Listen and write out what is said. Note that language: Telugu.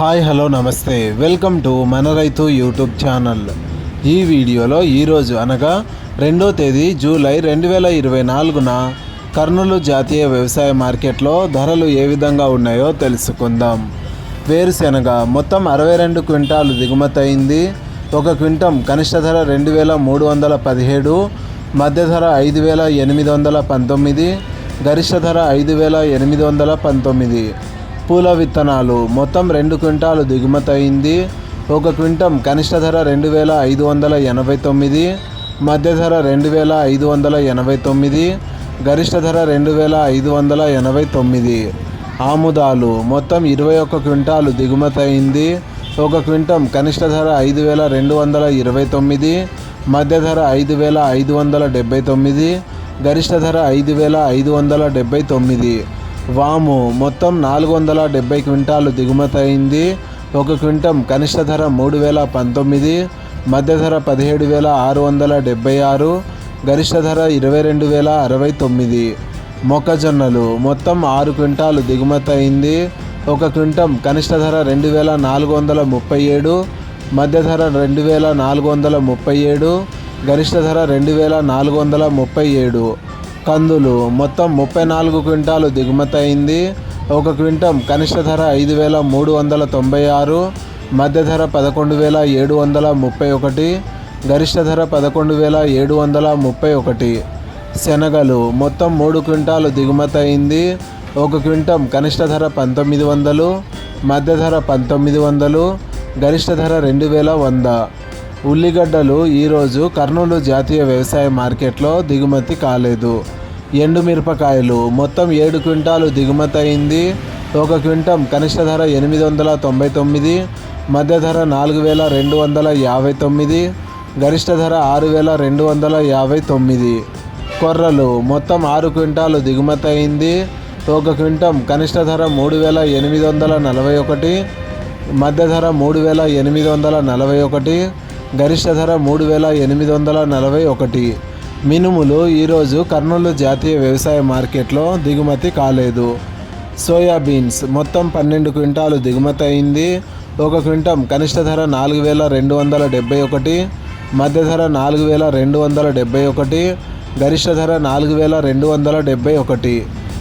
హాయ్ హలో నమస్తే. వెల్కమ్ టు మన రైతు యూట్యూబ్ ఛానల్. ఈ వీడియోలో ఈరోజు అనగా రెండో తేదీ జూలై రెండు వేల ఇరవై నాలుగున కర్నూలు జాతీయ వ్యవసాయ మార్కెట్లో ధరలు ఏ విధంగా ఉన్నాయో తెలుసుకుందాం. వేరుశెనగ మొత్తం అరవై రెండు క్వింటాలు దిగుమతి అయింది. ఒక క్వింటం కనిష్ట ధర రెండు వేల మూడు వందల పదిహేడు మధ్య ధర ఐదు వేల ఎనిమిది వందల పంతొమ్మిది గరిష్ట ధర ఐదు వేల ఎనిమిది వందల పంతొమ్మిది. పూల విత్తనాలు. మొత్తం రెండు క్వింటాలు దిగుమతి అయింది. ఒక క్వింటం కనిష్ట ధర రెండు వేల ఐదు వందల ఎనభై తొమ్మిది మధ్య ధర రెండు వేల ఐదు వందల ఎనభై తొమ్మిది గరిష్ట ధర రెండు వేల ఐదు వందల ఎనభై తొమ్మిది. ఆముదాలు. మొత్తం ఇరవై ఒక్క క్వింటాలు దిగుమతి అయింది. ఒక క్వింటం కనిష్ట ధర ఐదు వేల రెండు వందల ఇరవై తొమ్మిది మధ్య ధర ఐదు వేల ఐదు వందల డెబ్బై తొమ్మిది గరిష్ట ధర ఐదు వేల ఐదు వందల డెబ్బై తొమ్మిది. వాము మొత్తం నాలుగు వందల డెబ్బై క్వింటాలు దిగుమతి అయింది. ఒక క్వింటం కనిష్ట ధర మూడు వేల పంతొమ్మిది మధ్య ధర పదిహేడు వేల ఆరు వందల డెబ్బై ఆరు గరిష్ట ధర ఇరవై రెండు వేల అరవై తొమ్మిది. మొక్కజొన్నలు మొత్తం ఆరు క్వింటాలు దిగుమతి అయింది. ఒక క్వింటం కనిష్ట ధర రెండు వేల నాలుగు వందల ముప్పై ఏడు మధ్య ధర రెండు వేల నాలుగు వందల ముప్పై ఏడు గరిష్ట ధర రెండు వేల నాలుగు వందల ముప్పై ఏడు. కందులు మొత్తం ముప్పై నాలుగు క్వింటాలు దిగుమతి అయింది ఒక క్వింటం కనిష్ట ధర ఐదు వేల మూడు వందల తొంభై ఆరు మధ్య ధర పదకొండు వేల ఏడు వందల ముప్పై ఒకటి గరిష్ట ధర పదకొండు వేల ఏడు వందల ముప్పై ఒకటి. శనగలు మొత్తం మూడు క్వింటాలు దిగుమతి అయింది ఒక క్వింటం కనిష్ట ధర పంతొమ్మిది వందలు మధ్య ధర పంతొమ్మిది వందలు గరిష్ట ధర రెండు వేల వంద. ఉల్లిగడ్డలు ఈరోజు కర్నూలు జాతీయ వ్యవసాయ మార్కెట్లో దిగుమతి కాలేదు. ఎండుమిరపకాయలు మొత్తం ఏడు క్వింటాలు దిగుమతి అయింది. ఒక క్వింటం కనిష్ట ధర ఎనిమిది వందల తొంభై తొమ్మిది మధ్య ధర నాలుగు వేల రెండు వందల యాభై తొమ్మిది గరిష్ట ధర ఆరు వేల రెండు వందల యాభై తొమ్మిది. కొర్రలు మొత్తం ఆరు క్వింటాలు దిగుమతి అయింది. ఒక క్వింటం కనిష్ట ధర మూడు వేల ఎనిమిది వందల నలభై ఒకటి మధ్య ధర మూడు వేల ఎనిమిది వందల నలభై ఒకటి గరిష్ట ధర మూడు వేల ఎనిమిది వందల నలభై ఒకటి. మినుములు ఈరోజు కర్నూలు జాతీయ వ్యవసాయ మార్కెట్లో దిగుమతి కాలేదు. సోయాబీన్స్ మొత్తం పన్నెండు క్వింటాలు దిగుమతి అయింది. ఒక క్వింటం కనిష్ట ధర నాలుగు వేల రెండు వందల డెబ్బై ఒకటి. మధ్య ధర నాలుగు వేల రెండు వందల డెబ్బై ఒకటి. గరిష్ట ధర నాలుగు వేల రెండు వందల డెబ్బై ఒకటి.